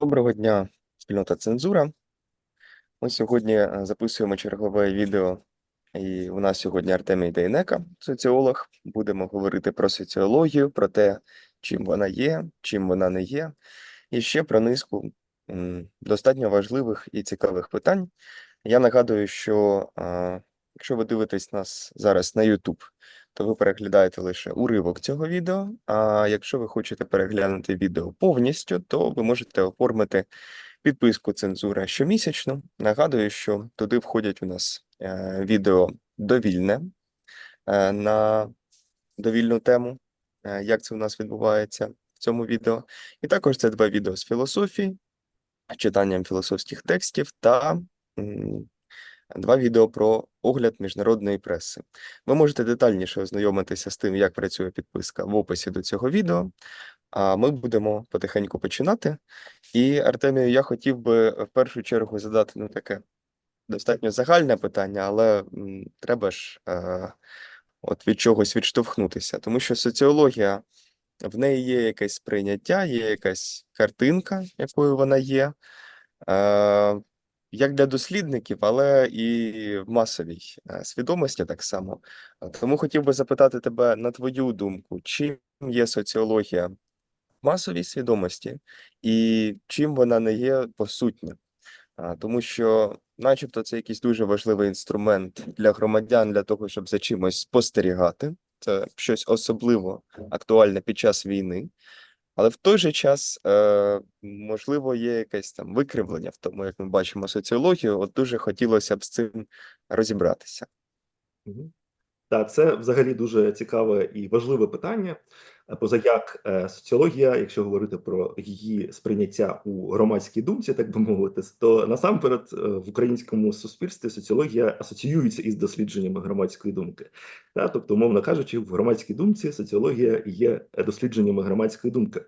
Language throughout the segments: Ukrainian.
Доброго дня, спільнота цензура. Ми сьогодні е, записуємо чергове відео, і у нас сьогодні Артемій Дейнека, соціолог. Будемо говорити про соціологію, про те, чим вона є, чим вона не є, і ще про низку достатньо важливих і цікавих питань. Я нагадую, що якщо ви дивитесь нас зараз на YouTube, то ви переглядаєте лише уривок цього відео. А якщо ви хочете переглянути відео повністю, то ви можете оформити підписку цензура щомісячно. Нагадую, що туди входять у нас е, відео довільне е, на довільну тему, е, як це у нас відбувається в цьому відео. І також це два відео з філософії, читанням філософських текстів та два відео про огляд міжнародної преси. Ви можете детальніше ознайомитися з тим, як працює підписка в описі до цього відео. А ми будемо потихеньку починати. І Артемію, я хотів би в першу чергу задати ну, таке достатньо загальне питання, але м, треба ж е, от від чогось відштовхнутися, тому що соціологія в неї є якесь сприйняття, є якась картинка, якою вона є. Е, як для дослідників, але і в масовій е, свідомості так само. Тому хотів би запитати тебе на твою думку, чим є соціологія в масовій свідомості, і чим вона не є по сутню? Тому що, начебто, це якийсь дуже важливий інструмент для громадян для того, щоб за чимось спостерігати. Це щось особливо актуальне під час війни. Але в той же час, е, можливо, є якесь там викривлення в тому, як ми бачимо соціологію. От дуже хотілося б з цим розібратися. Так, це взагалі дуже цікаве і важливе питання. Е, Поза як е, соціологія, якщо говорити про її сприйняття у громадській думці, так би мовити, то насамперед е, в українському суспільстві соціологія асоціюється із дослідженнями громадської думки. Тобто, умовно кажучи, в громадській думці соціологія є дослідженнями громадської думки.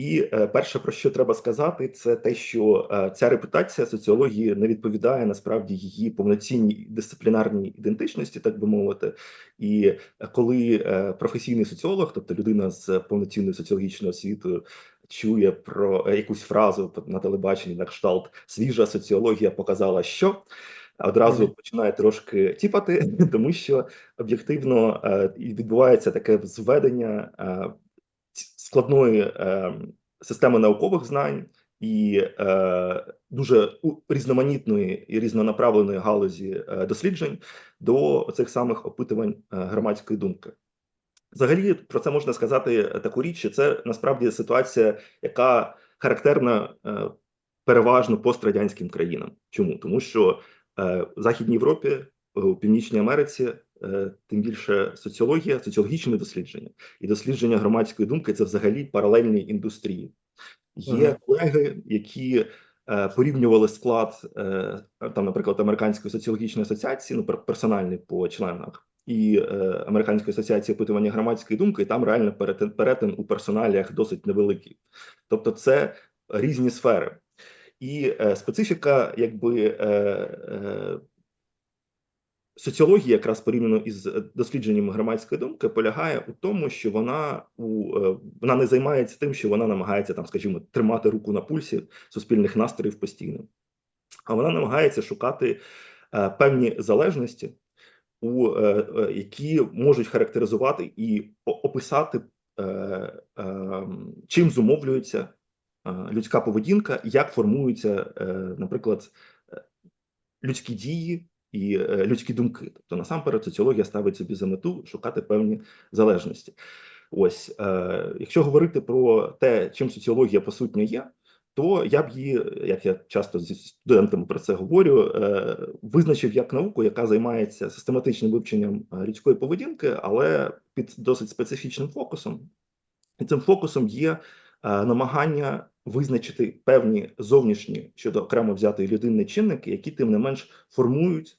І е, перше, про що треба сказати, це те, що е, ця репутація соціології не відповідає насправді її повноцінній дисциплінарній ідентичності, так би мовити. І е, коли професійний соціолог, тобто людина з повноцінною соціологічною освітою, чує про якусь фразу на телебаченні на кшталт свіжа соціологія показала, що одразу починає трошки тіпати, тому що об'єктивно відбувається таке зведення складної е, системи наукових знань і е, дуже різноманітної і різнонаправленої галузі е, досліджень до цих самих опитувань е, громадської думки. Взагалі про це можна сказати таку річ, що це насправді ситуація, яка характерна е, переважно пострадянським країнам. Чому? Тому що е, в Західній Європі, е, у Північній Америці, е, тим більше соціологія, соціологічне дослідження і дослідження громадської думки це взагалі паралельні індустрії. Є Мгм. колеги, які е, порівнювали склад е, там, наприклад, Американської соціологічної асоціації, ну персональний по членах, і е, Американської асоціації опитування громадської думки, і там реально перетин, перетин у персоналіях досить невеликий. Тобто, це різні сфери. І е, специфіка, якби е, е, соціології, якраз порівняно із е, дослідженнями громадської думки, полягає у тому, що вона у е, вона не займається тим, що вона намагається там, скажімо, тримати руку на пульсі суспільних настроїв постійно, а вона намагається шукати е, певні залежності, у які можуть характеризувати і описати, чим зумовлюється людська поведінка, як формуються, наприклад, людські дії і е, людські думки. Тобто, насамперед, соціологія ставить собі за мету шукати певні залежності. Ось, е, якщо говорити про те, чим соціологія по суті є, то я б її, як я часто зі студентами про це говорю, е, визначив як науку, яка займається систематичним вивченням е, людської поведінки, але під досить специфічним фокусом. І цим фокусом є е, намагання визначити певні зовнішні щодо окремо взятої людини чинники, які тим не менш формують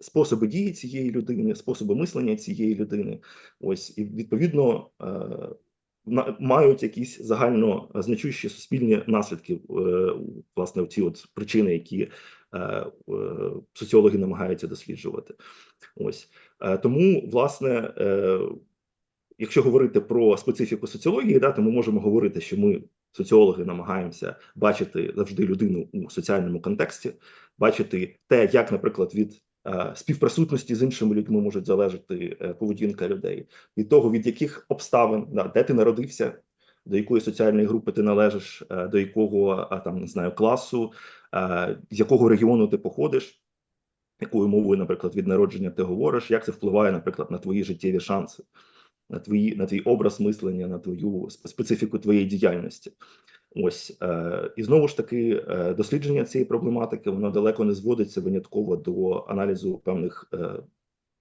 способи дії цієї людини, способи мислення цієї людини. Ось і відповідно е, мають якісь загально значущі суспільні наслідки, е, власне, ці от причини, які е, е, соціологи намагаються досліджувати. Ось Е, тому, власне, е, якщо говорити про специфіку соціології, да, то ми можемо говорити, що ми соціологи намагаємося бачити завжди людину у соціальному контексті, бачити те, як, наприклад, від е, співприсутності з іншими людьми може залежати е, поведінка людей, від того, від яких обставин, де ти народився, до якої соціальної групи ти належиш, е, до якого там не знаю класу, з якого регіону ти походиш, якою мовою, наприклад, від народження ти говориш, як це впливає, наприклад, на твої життєві шанси, на твої на твій образ мислення, на твою специфіку твоєї діяльності. Ось е, і знову ж таки, е, дослідження цієї проблематики воно далеко не зводиться винятково до аналізу певних е,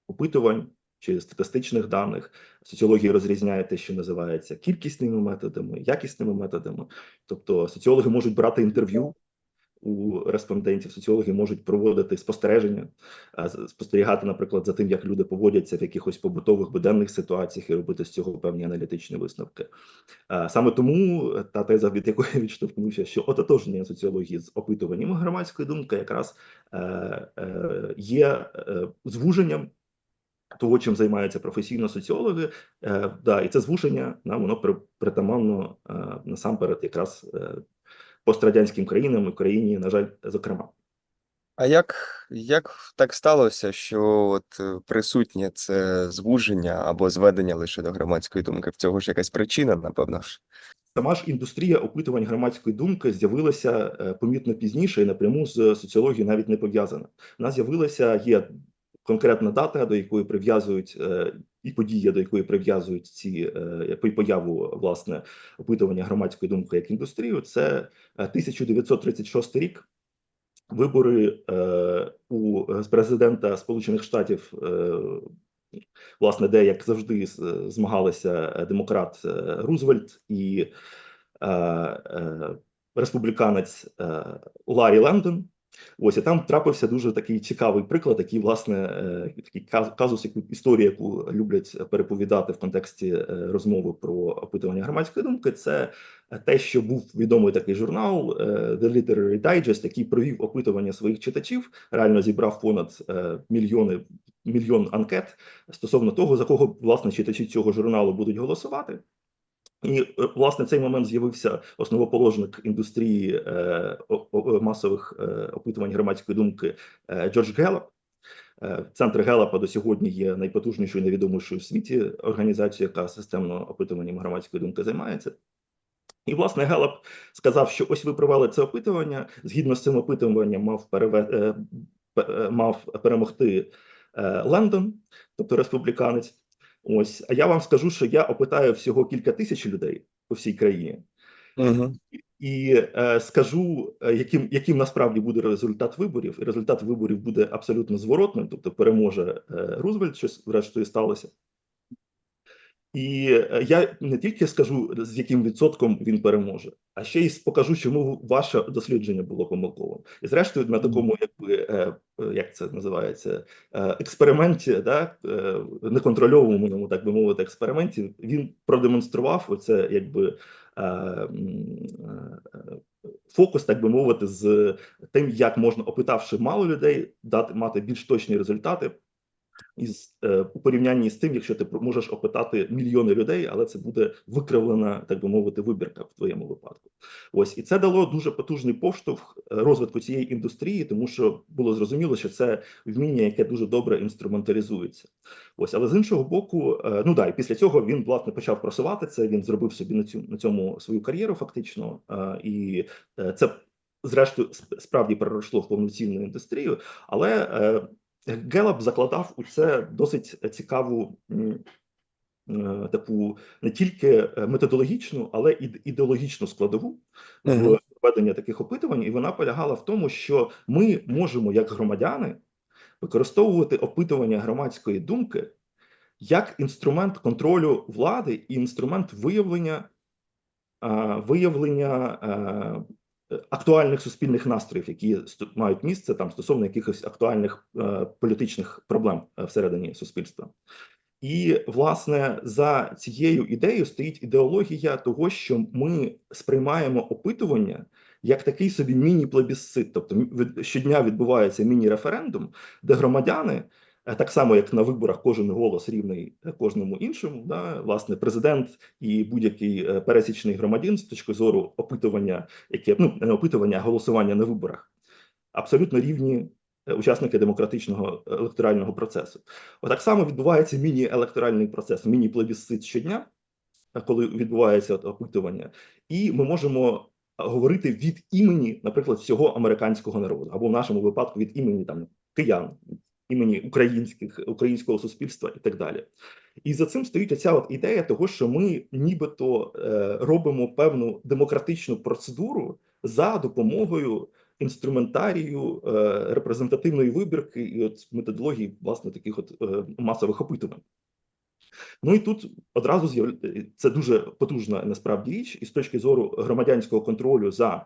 опитувань чи статистичних даних. Соціологія розрізняє те, що називається кількісними методами, якісними методами. Тобто соціологи можуть брати інтерв'ю у респондентів, соціологи можуть проводити спостереження, спостерігати, наприклад, за тим, як люди поводяться в якихось побутових буденних ситуаціях і робити з цього певні аналітичні висновки. Саме тому та теза, від якої відштовхнувся, що ототожнення соціології з опитуванням громадської думки якраз е, е, є е, звуженням того, чим займаються професійно соціологи, е, да, і це звуження нам воно притаманно е, насамперед якраз е, пострадянським країнам, Україні, на жаль, зокрема. А як, як так сталося, що от е, присутнє це звуження або зведення лише до громадської думки? В цього ж якась причина, напевно ж. Сама ж індустрія опитувань громадської думки з'явилася е, помітно пізніше і напряму з соціологією навіть не пов'язана. Вона з'явилася, є конкретна дата, до якої прив'язують е, і подія, до якої прив'язують ці е, появу власне опитування громадської думки як індустрію. Це е, 1936 рік. Вибори е, у президента Сполучених Штатів, е, власне, де як завжди змагалися е, демократ е, Рузвельт і е, е, республіканець е, Ларі Лендон. Ось і там трапився дуже такий цікавий приклад, який, власне, е, такий каз- казус, яку історію, яку люблять переповідати в контексті е, розмови про опитування громадської думки. Це те, що був відомий такий журнал е, The Literary Digest, який провів опитування своїх читачів, реально зібрав понад мільйони мільйон анкет стосовно того, за кого власне читачі цього журналу будуть голосувати. І е, власне цей момент з'явився основоположник індустрії е, масових е, опитувань громадської думки е, Джордж Геллап. Е, Центр Гелапа до сьогодні є найпотужнішою найвідомішою в світі організацією, яка системно опитуванням громадської думки займається. І власне Гелап сказав, що ось ви провели це опитування. Згідно з цим опитуванням, мав переве... е, мав перемогти Лендон, тобто республіканець. Ось, а я вам скажу, що я опитаю всього кілька тисяч людей по всій країні, Угу. і е, скажу, е, яким, яким насправді буде результат виборів. І результат виборів буде абсолютно зворотним, тобто переможе е, Рузвельт, щось врештою сталося. І е, я не тільки скажу, з яким відсотком він переможе, а ще й покажу, чому ваше дослідження було помилковим. І зрештою, на такому, якби е, е, як це називається, експерименті, да, неконтрольованому, так би мовити, експерименті, він продемонстрував оце, якби. Фокус, так би мовити, з тим, як можна, опитавши мало людей, дати мати більш точні результати, із е, у порівнянні з тим, якщо ти можеш опитати мільйони людей, але це буде викривлена, так би мовити, вибірка в твоєму випадку. Ось і це дало дуже потужний поштовх е, розвитку цієї індустрії, тому що було зрозуміло, що це вміння, яке дуже добре інструменталізується. Ось, але з іншого боку, е, ну да, і після цього він власне почав просувати це. Він зробив собі на цю на цьому свою кар'єру, фактично, і це. Зрештою, справді переросло в повноцінну індустрію, але Гелап закладав у це досить цікаву е, таку не тільки е, методологічну, але і ідеологічну складову в Мгм. таких опитувань, і вона полягала в тому, що ми можемо, як громадяни, використовувати опитування громадської думки як інструмент контролю влади і інструмент виявлення, виявлення е, актуальних суспільних настроїв, які мають місце там стосовно якихось актуальних е, політичних проблем е, всередині суспільства. І власне за цією ідеєю стоїть ідеологія того, що ми сприймаємо опитування як такий собі міні-плебісцит. Тобто щодня відбувається міні-референдум, де громадяни Так само, як на виборах кожен голос рівний е, кожному іншому, да, власне, президент і будь-який е, пересічний громадян з точки зору опитування, яке ну не опитування, а голосування на виборах, абсолютно рівні е, учасники демократичного електорального процесу. Отак само відбувається міні-електоральний процес, міні-плебісцит щодня, е, коли відбувається опитування, і ми можемо говорити від імені, наприклад, всього американського народу, або в нашому випадку від імені там киян, імені українських українського суспільства і так далі. І за цим стоїть оця от ідея того, що ми нібито е, робимо певну демократичну процедуру за допомогою інструментарію е, репрезентативної вибірки і от методології власне таких от е, масових опитувань. Ну і тут одразу з'являється це дуже потужна насправді річ, і з точки зору громадянського контролю за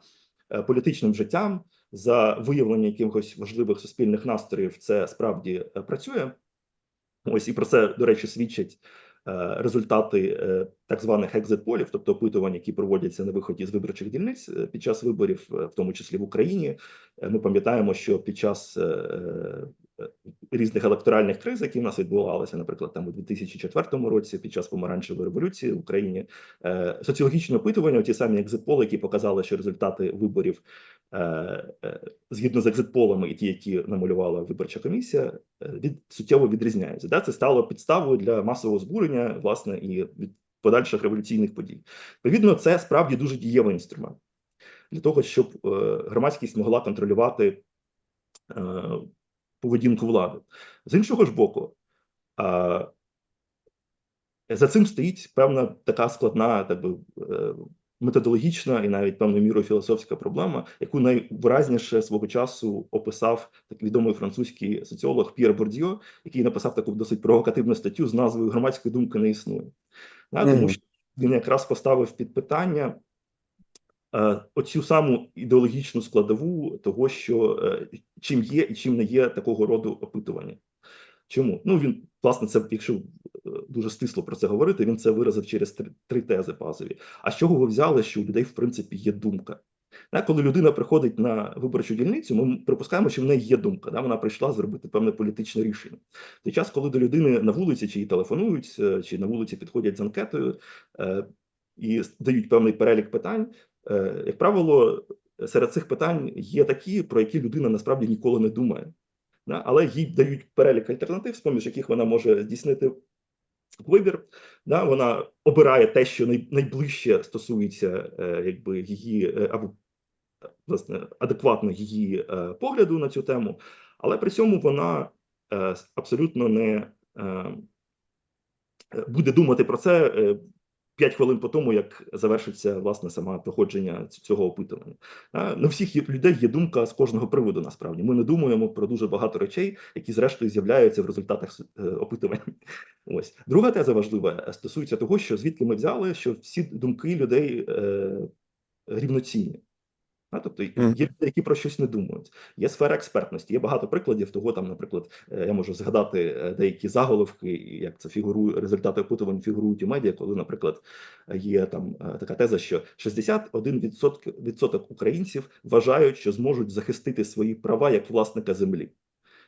політичним життям, за виявлення якихось важливих суспільних настроїв, це справді е, працює. Ось і про це, до речі, свідчать е, результати е, так званих екзит-полів, тобто опитувань, які проводяться на виході з виборчих дільниць під час виборів, в тому числі в Україні. Ми пам'ятаємо, що під час різних електоральних криз, які в нас відбувалися, наприклад, там у 2004 році, під час помаранчевої революції в Україні, соціологічні опитування, ті самі екзит-поли, які показали, що результати виборів згідно з екзит-полами, і ті, які намалювала виборча комісія, е, від суттєво відрізняються. Да? Це стало підставою для масового збурення, власне, і від подальших революційних подій. Відповідно, це справді дуже дієвий інструмент для того, щоб е, громадськість могла контролювати е, поведінку влади. З іншого ж боку, е, за цим стоїть певна така складна, так би е, методологічна і навіть певною мірою філософська проблема, яку найвиразніше свого часу описав так відомий французький соціолог П'єр Бордьо, який написав таку досить провокативну статтю з назвою Громадської думки не існує. Да, тому що він якраз поставив під питання е, оцю саму ідеологічну складову того, що е, чим є і чим не є такого роду опитування. Чому? Ну він власне це, якщо е, дуже стисло про це говорити, він це виразив через три, три тези базові. А з чого ви взяли, що у людей в принципі є думка? Коли людина приходить на виборчу дільницю, ми припускаємо, що в неї є думка. Вона прийшла зробити певне політичне рішення. Той час, коли до людини на вулиці чи їй телефонують, е, чи на вулиці підходять з анкетою е, і дають певний перелік питань, як правило, серед цих питань є такі, про які людина насправді ніколи не думає. Да? Але їй дають перелік альтернатив, з поміж яких вона може здійснити вибір. Да? Вона обирає те, що найближче стосується е, якби її е, або власне адекватно її е, погляду на цю тему, але при цьому вона абсолютно не буде думати про це. Е, П'ять хвилин по тому, як завершиться власне саме проходження цього опитування. На всіх людей є думка з кожного приводу. Насправді ми не думаємо про дуже багато речей, які зрештою з'являються в результатах е, опитувань. Ось друга теза важлива е, стосується того, що звідки ми взяли, що всі думки людей е, рівноцінні. А, тобто є люди, які про щось не думають. Є сфера експертності. Є багато прикладів того. Там, наприклад, е, я можу згадати е, деякі заголовки, як це фігурує результати опитувань фігурують у медіа, коли, наприклад, є там е, така теза, що 61% відсоток українців вважають, що зможуть захистити свої права як власника землі.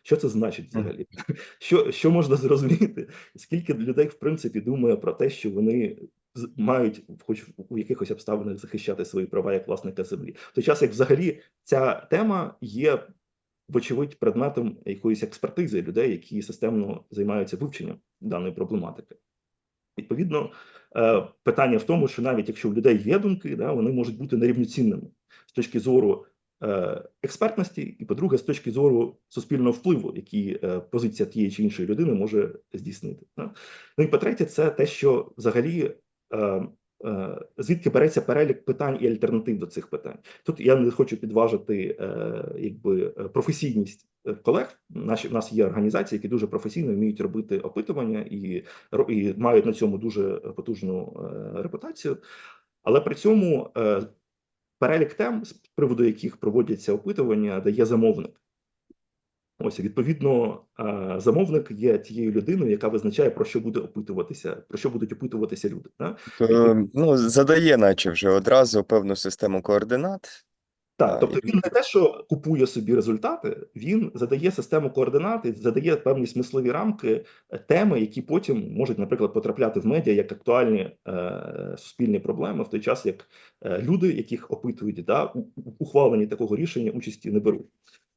Що це значить взагалі? Що, що можна зрозуміти? Скільки людей в принципі думає про те, що вони мають, хоч у якихось обставинах, захищати свої права як власника землі, в той час як взагалі ця тема є вочевидь предметом якоїсь експертизи людей, які системно займаються вивченням даної проблематики. Відповідно, е, питання в тому, що навіть якщо у людей є думки, да, вони можуть бути нерівноцінними з точки зору експертності, і, по-друге, з точки зору суспільного впливу, який е, позиція тієї чи іншої людини може здійснити. Ну і по-третє, це те, що взагалі. е, е, Звідки береться перелік питань і альтернатив до цих питань? Тут я не хочу підважити е, якби е, професійність е, колег. Наші в нас є організації, які дуже професійно вміють робити опитування і, і мають на цьому дуже потужну е, репутацію. Але при цьому е, перелік тем, з приводу яких проводяться опитування, дає замовник. Ось відповідно, е, замовник є тією людиною, яка визначає про що буде опитуватися, про що будуть опитуватися люди. Да? То, ну, задає, наче вже одразу певну систему координат, Так, тобто він не те, що купує собі результати, він задає систему координат, і задає певні смислові рамки, е, теми, які потім можуть, наприклад, потрапляти в медіа як актуальні е, суспільні проблеми, в той час як е, люди, яких опитують, да, ухвалені такого рішення участі не беруть.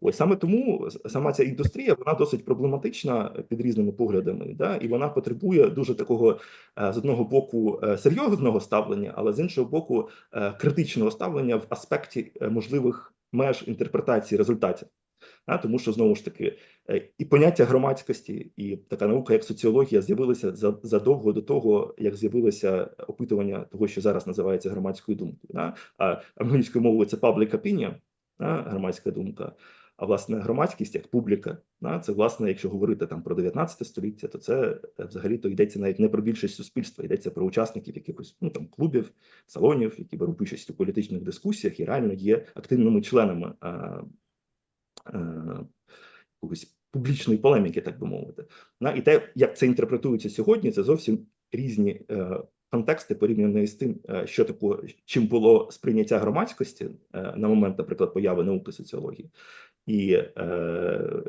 Ось саме тому сама ця індустрія вона досить проблематична під різними поглядами, да, і вона потребує дуже такого е, з одного боку е, серйозного ставлення, але з іншого боку е, критичного ставлення в аспекті е, можливих меж інтерпретації результатів. А, тому що знову ж таки е, і поняття громадськості, і така наука, як соціологія, з'явилися за- задовго до того, як з'явилося опитування того, що зараз називається громадською думкою. А англійською мовою це public opinion, громадська думка. А власне громадськість як публіка, да? це власне, якщо говорити там про 19 століття, то це е, взагалі то йдеться навіть не про більшість суспільства, йдеться про учасників якихось ну там клубів, салонів, які беруть участь у політичних дискусіях і реально є активними членами е, е, якоїсь публічної полеміки, так би мовити. На і те, як це інтерпретується сьогодні, це зовсім різні е, контексти порівняно з тим, е, що такого, чим було сприйняття громадськості е, на момент, наприклад, появи науки соціології, і, е,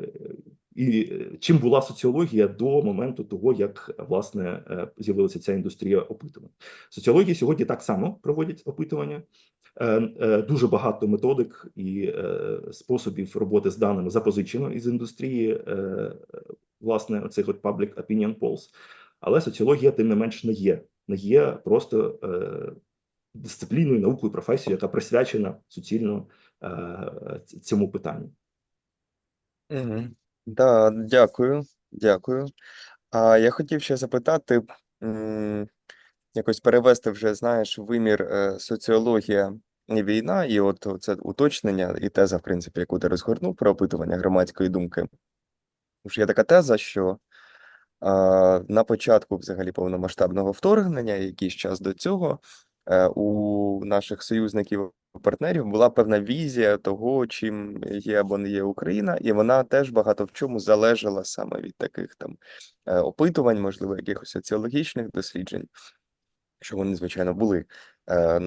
і чим була соціологія до моменту того, як власне з'явилася ця індустрія опитувань. Соціології сьогодні так само проводять опитування. Дуже багато методик і способів роботи з даними запозичено із індустрії, власне, оцих от public opinion polls. Але соціологія, тим не менш, не є, не є просто е, дисципліною, наукою, професією, яка присвячена суцільно е, цьому питанню. Угу. Да, дякую, дякую. А я хотів ще запитати, якось перевести вже, знаєш, вимір е, соціологія і війна, і от це уточнення, і теза, в принципі, яку ти розгорнув про опитування громадської думки. Тому є така теза, що на початку взагалі повномасштабного вторгнення, якийсь час до цього, е, у наших союзників партнерів була певна візія того, чим є або не є Україна, і вона теж багато в чому залежала саме від таких там е, опитувань, можливо, якихось соціологічних досліджень, що вони, звичайно, були е,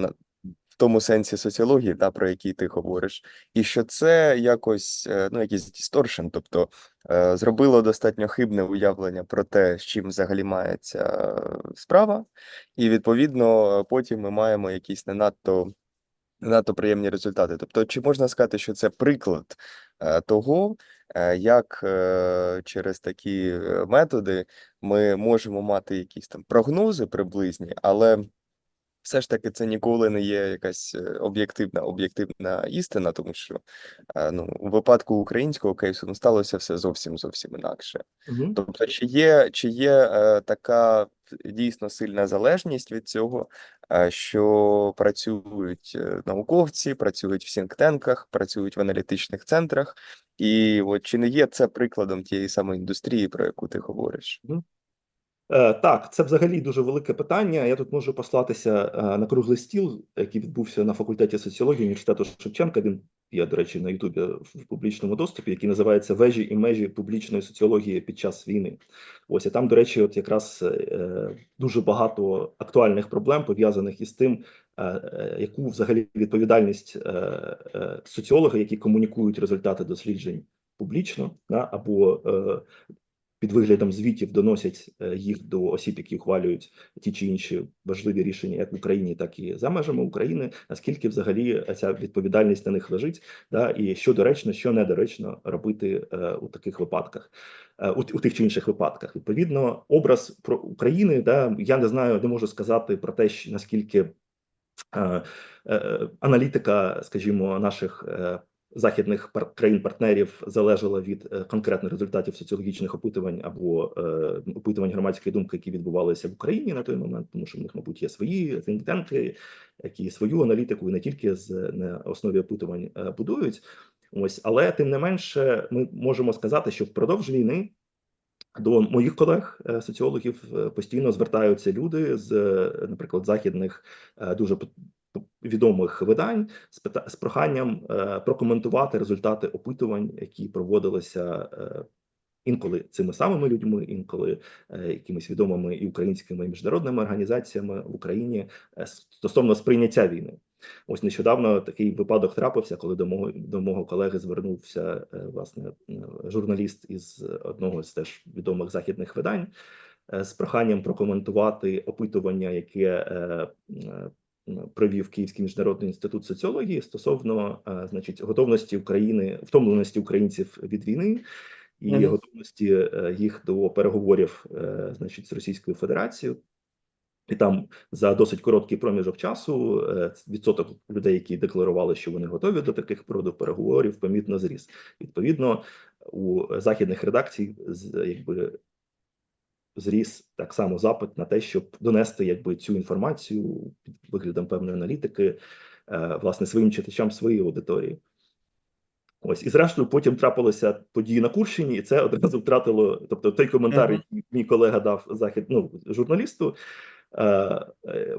тому сенсі соціології, та, про який ти говориш, і що це якось е, ну, якийсь дісторшн, тобто е, зробило достатньо хибне уявлення про те, з чим взагалі мається е, справа, і відповідно потім ми маємо якісь не надто надто приємні результати. Тобто, чи можна сказати, що це приклад того, як через такі методи ми можемо мати якісь там прогнози приблизні, але все ж таки це ніколи не є якась е, об'єктивна об'єктивна істина, тому що е, ну, у випадку українського кейсу ну, сталося все зовсім зовсім інакше. Угу. Тобто, чи є, чи є е, така дійсно сильна залежність від цього, що працюють науковці, працюють в сінктенках, працюють в аналітичних центрах, і от чи не є це прикладом тієї самої індустрії, про яку ти говориш? Е, Так, це взагалі дуже велике питання. Я тут можу послатися е, на круглий стіл, який відбувся на факультеті соціології університету Шевченка. Він є, до речі, на Ютубі в публічному доступі, який називається Вежі і межі публічної соціології під час війни. Ось і там, до речі, от якраз е, дуже багато актуальних проблем пов'язаних із тим, е, е, яку взагалі відповідальність е, е, соціолога, які комунікують результати досліджень публічно, або е, під виглядом звітів доносять е, їх до осіб, які ухвалюють ті чи інші важливі рішення, як в Україні, так і за межами України. Наскільки взагалі ця відповідальність на них лежить, да і що доречно, що недоречно робити е, у таких випадках, е, у, у тих чи інших випадках. Відповідно, образ про України, да я не знаю, не можу сказати про те, наскільки е, е, аналітика, скажімо, наших. Західних пар- країн-партнерів залежала від е, конкретних результатів соціологічних опитувань або е, опитувань громадської думки, які відбувалися в Україні на той момент, тому що в них, мабуть, є свої think-танки, які свою аналітику і не тільки з на основі опитувань е, будують. Ось, але тим не менше, ми можемо сказати, що впродовж війни. До моїх колег е, соціологів е, постійно звертаються люди з, наприклад, західних дуже відомих видань з проханням е, прокоментувати результати опитувань, які проводилися е, інколи цими самими людьми, інколи е, якимись відомими і українськими і міжнародними організаціями в Україні стосовно сприйняття війни. Ось нещодавно такий випадок трапився, коли до мого до мого колеги звернувся власне журналіст із одного з теж відомих західних видань з проханням прокоментувати опитування, яке провів Київський міжнародний інститут соціології стосовно, е, значить, готовності України, втомленості українців від війни і Мгм. готовності е, їх до переговорів, е, значить, з Російською Федерацією. І там за досить короткий проміжок часу відсоток людей, які декларували, що вони готові до таких роду переговорів, помітно зріс. Відповідно, у західних редакцій якби зріс так само запит на те, щоб донести якби цю інформацію під виглядом певної аналітики, е, власне, своїм читачам своєї аудиторії. Ось і зрештою потім трапилися події на Курщині, і це одразу втратило. Тобто, той коментар, який мій колега дав захід, ну журналісту. е, е,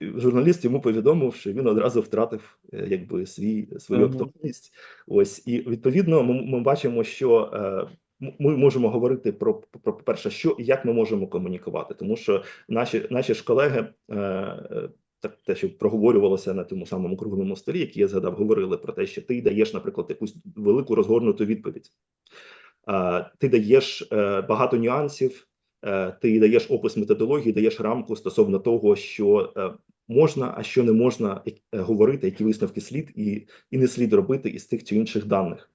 Журналіст йому повідомив, що він одразу втратив якби свій свою актуальність. Ось і відповідно, ми, ми бачимо, що ми можемо говорити про, про перше, що і як ми можемо комунікувати, тому що наші наші ж колеги. е, е, так те, що проговорювалося на тому самому круглому столі, який я згадав, говорили про те, що ти даєш, наприклад, якусь велику розгорнуту відповідь. Ти даєш е, багато нюансів, е, ти даєш опис методології, даєш рамку стосовно того, що можна, а що не можна говорити, які висновки слід і, і не слід робити із тих чи інших даних.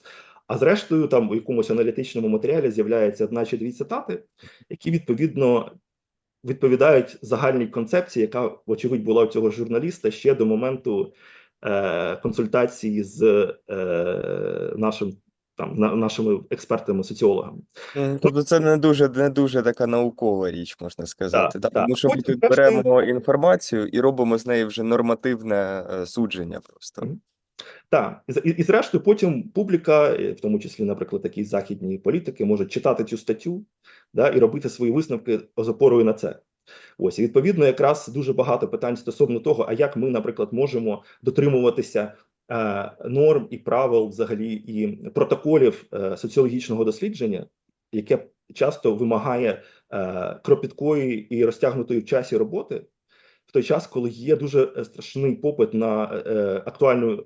А зрештою, там у якомусь аналітичному матеріалі з'являється одна чи дві цитати, які відповідно відповідають загальній концепції, яка, вочевидь, була у цього журналіста ще до моменту е, консультації з е, нашим там на, нашими експертами-соціологами. Тобто це не дуже, не дуже така наукова річ, можна сказати. Да, так. Тому що ми тут беремо інформацію і робимо з неї вже нормативне е, судження просто. Так, і, і, зрештою, потім публіка, е, в тому числі, наприклад, такі західні політики, можуть читати цю статтю да, і робити свої висновки з опорою на це. Ось і відповідно, якраз дуже багато питань стосовно того, а як ми, наприклад, можемо дотримуватися е, норм і правил, взагалі, і протоколів е, соціологічного дослідження, яке часто вимагає е, кропіткої і розтягнутої в часі роботи, в той час, коли є дуже е, страшний попит на е, актуальну е,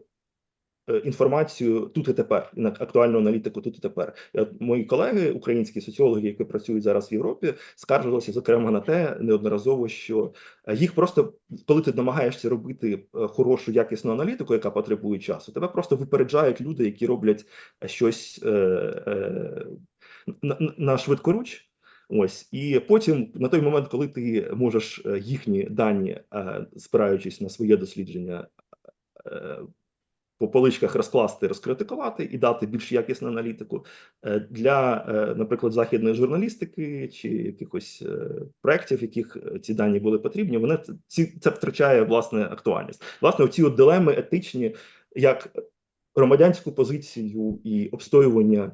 інформацію тут і тепер, і на актуальну аналітику тут і тепер. Мої колеги, українські соціологи, які працюють зараз в Європі, скаржилися зокрема на те неодноразово, що е, їх просто коли ти намагаєшся робити е, хорошу якісну аналітику, яка потребує часу, тебе просто випереджають люди, які роблять е, щось е, е, на, на- швидкоруч. Ось і потім, на той момент, коли ти можеш е, їхні дані, е, спираючись на своє дослідження, е, по поличках розкласти, розкритикувати і дати більш якісну аналітику Е, для, е, наприклад, західної журналістики чи якихось е, проєктів, яких ці дані були потрібні, вони ці це втрачає власне актуальність. Власне, ці от дилеми етичні, як громадянську позицію і обстоювання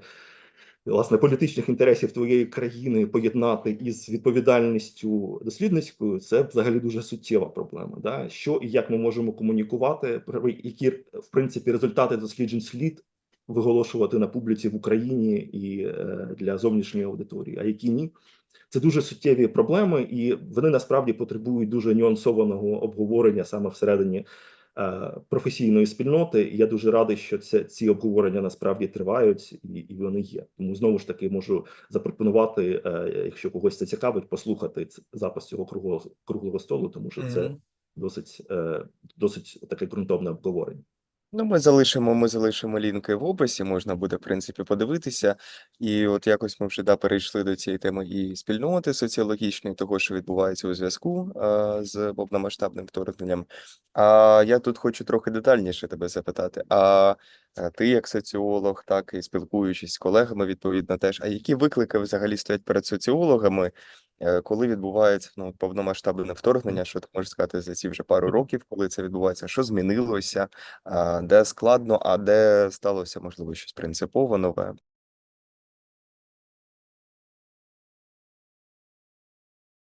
власне політичних інтересів твоєї країни поєднати із відповідальністю дослідницькою, це взагалі дуже суттєва проблема. Да? Що і як ми можемо комунікувати, які в принципі результати досліджень слід виголошувати на публіці в Україні і е, для зовнішньої аудиторії, а які ні. Це дуже суттєві проблеми, і вони насправді потребують дуже нюансованого обговорення саме всередині професійної спільноти. І я дуже радий, що це ці обговорення насправді тривають і, і вони є. Тому знову ж таки можу запропонувати, е, якщо когось це цікавить, послухати запис цього круглого круглого столу, тому що це досить, е, досить таке ґрунтовне обговорення. Ну, ми залишимо, ми залишимо лінки в описі, можна буде, в принципі, подивитися. І от якось ми вже да, перейшли до цієї теми і спільноти соціологічної, того, що відбувається у зв'язку з повномасштабним вторгненням. А я тут хочу трохи детальніше тебе запитати. А е, ти, як соціолог, так і спілкуючись з колегами, відповідно, теж, а які виклики взагалі стоять перед соціологами? Е, Коли відбувається ну, повномасштабне вторгнення, що ти можеш сказати за ці вже пару років, коли це відбувається, що змінилося, де складно, а де сталося, можливо, щось принципово нове.